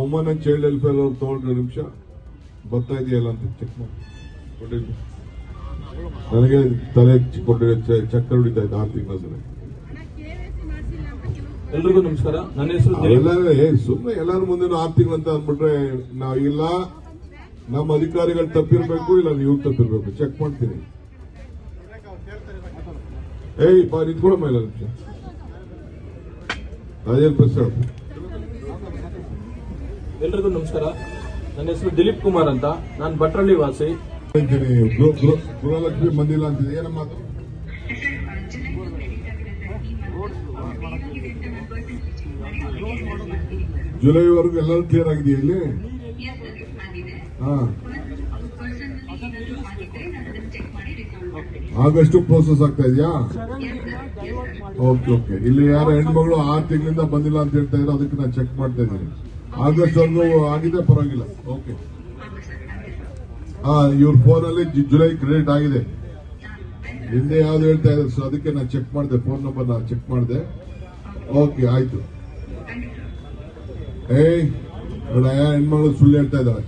Woman and child welfare ಅವ್ರು ತಗೊಂಡ್ರೆ ನಿಮಿಷ. ಬರ್ತಾ ಇದೆಯಲ್ಲ ಅಂತ ಚೆಕ್ ಮಾಡಿ. ನನಗೆ ತಲೆ ಕೊಟ್ಟಿರೋ ಚಕ್ಕರ್ ಹೊಡಿತಾ ಇದ್ದ ಆರು ತಿಂಗಳ ಎಲ್ರಿಗೂ ನಮಸ್ಕಾರ. ನನ್ನ ಹೆಸರು ಎಲ್ಲರೇ ಸುಮ್ಮನೆ ಎಲ್ಲರ ಮುಂದೆ ಆರು ತಿಂಗಳು ಅಂತ ಅಂದ್ಬಿಟ್ರೆ ನಾವಿಲ್ಲ ಇಲ್ಲ. ನಮ್ಮ ಅಧಿಕಾರಿಗಳು ತಪ್ಪಿರ್ಬೇಕು ಇಲ್ಲ ನೀವು ತಪ್ಪಿರ್ಬೇಕು. ಚೆಕ್ ಮಾಡ್ತೀನಿ. ಏಯ್ ಬಾ ಇದು ಇಲ್ಲ ನಿಮಿಷ. ರಾಜೇಂದ್ರ ಪ್ರಸಾದ್. ಎಲ್ರಿಗೂ ನಮಸ್ಕಾರ. ನನ್ನ ಹೆಸರು ದಿಲೀಪ್ ಕುಮಾರ್ ಅಂತ. ನಾನು ಭಟ್ರಳ್ಳಿ ವಾಸಿ. ಗೃಹಲಕ್ಷ್ಮಿ ಬಂದಿಲ್ಲ ಅಂತ ಏನಮ್ಮ ಅದು? ಜುಲೈವರೆಗೂ ಎಲ್ಲರೂ ಕ್ಲಿಯರ್ ಆಗಿದೆಯಾ ಇಲ್ಲಿ? ಆಗಸ್ಟ್ ಪ್ರೋಸೆಸ್ ಆಗ್ತಾ ಇದೆಯಾ? ಓಕೆ ಓಕೆ ಇಲ್ಲಿ ಯಾರ ಹೆಣ್ಮಗಳು ಆರು ತಿಂಗಳಿಂದ ಬಂದಿಲ್ಲ ಅಂತ ಹೇಳ್ತಾ ಇದ್ರೆ ಅದಕ್ಕೆ ನಾನು ಚೆಕ್ ಮಾಡ್ತಾ ಇದ್ದೀನಿ. ಆಗಸ್ಟ್ ವರೆಗೂ ಆಗಿದೆ, ಪರವಾಗಿಲ್ಲ. ಓಕೆ ಹಾ ಇವ್ರ ಫೋನ್ ಅಲ್ಲಿ ಜುಲೈ ಕ್ರೆಡಿಟ್ ಆಗಿದೆ. ಹಿಂದೆ ಯಾವ್ದು ಹೇಳ್ತಾ ಇದ್ದಾರೆ ಸೊ ಅದಕ್ಕೆ ನಾನು ಚೆಕ್ ಮಾಡಿದೆ ಫೋನ್ ನಂಬರ್ ನಾನು ಚೆಕ್ ಮಾಡಿದೆ. ಓಕೆ ಆಯ್ತು. ಏಯ್, ಬೇಡ ಹೆಣ್ಮಗಳು ಸುಳ್ಳು ಹೇಳ್ತಾ ಇದ್ದಾಳೆ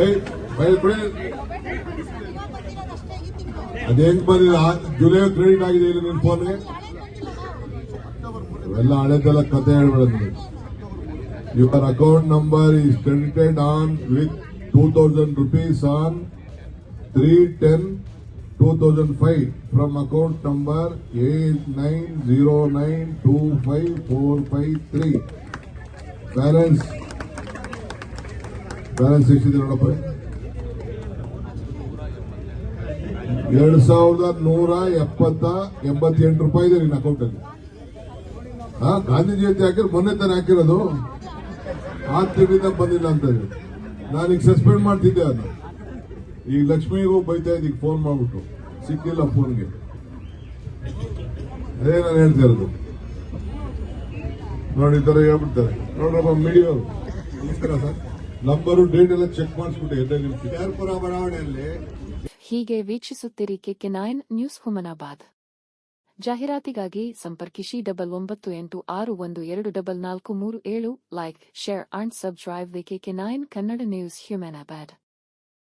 ಏಯ್ ಬಿಡಿ ಅದೇಂಗ್ ಬಂದಿಲ್ಲ ಜುಲೈ ಕ್ರೆಡಿಟ್ ಆಗಿದೆ ಇಲ್ಲಿ ನಿನ್ ಫೋನ್ಗೆ ಇವೆಲ್ಲ ಹಳೆದೆಲ್ಲ ಕತೆ ಹೇಳ್ಬೇಡ ನೀವು your account number is from account number eight nine zero nine two five four five three balance balance ಎಷ್ಟಿದೆ ನೋಡಪ್ಪ. ಎರಡು ಸಾವಿರದ ನೂರ ಎಪ್ಪತ್ತ ಎಂಬತ್ತೆಂಟು ರೂಪಾಯಿ ಇದೆ ನಿನ್ನ ಅಕೌಂಟ್ ಅಲ್ಲಿ. ಹಾ ಗಾಂಧಿ ಜಯಂತಿ ಹಾಕಿದ್ರೆ ಮೊನ್ನೆ ತಾನೇ ಹಾಕಿರೋದು. ತಿಂಗಳಿಂದ ಬಂದಿಲ್ಲ ಅಂತ ಹೇಳಿ. ಈಗ ಸಸ್ಪೆಂಡ್ ಮಾಡ್ತಿದ್ದೆ ಅದು ಈಗ ಲಕ್ಷ್ಮಿಗೂ ಬೈತಾ ಇದ್ದೀಗ ಫೋನ್ ಮಾಡ್ಬಿಟ್ಟು. ಸಿಕ್ಕಿಲ್ಲ ಫೋನ್ಗೆ ಅದೇ ನಾನು ಹೇಳ್ತಾ ಇರೋದು. ನೋಡಿ ಈ ತರ ಹೇಳ್ಬಿಡ್ತಾರೆ. ನೋಡ್ರಪ್ಪ ಮೀಡಿಯಾ ನಮಸ್ಕಾರ ಸರ್. ನಂಬರು ಡೇಟ್ ಎಲ್ಲ ಚೆಕ್ ಮಾಡಿಸ್ಬಿಟ್ಟೆ ಎರಡೇ ನಿಮಿಷ ಬಡಾವಣೆಯಲ್ಲಿ ಹೀಗೆ ವೀಕ್ಷಿಸುತ್ತಿರಿ ಕೆ ನೈನ್ ನ್ಯೂಸ್ ಹುಮನಾಬಾದ್. ಜಾಹೀರಾತಿಗಾಗಿ ಸಂಪರ್ಕಿಸಿ ಡಬಲ್ ಒಂಬತ್ತು ಎಂಟು ಆರು ಒಂದು ಎರಡು ಡಬಲ್ ನಾಲ್ಕು ಮೂರು ಏಳು, like, share, and subscribe K K nine Kannada news Humnabad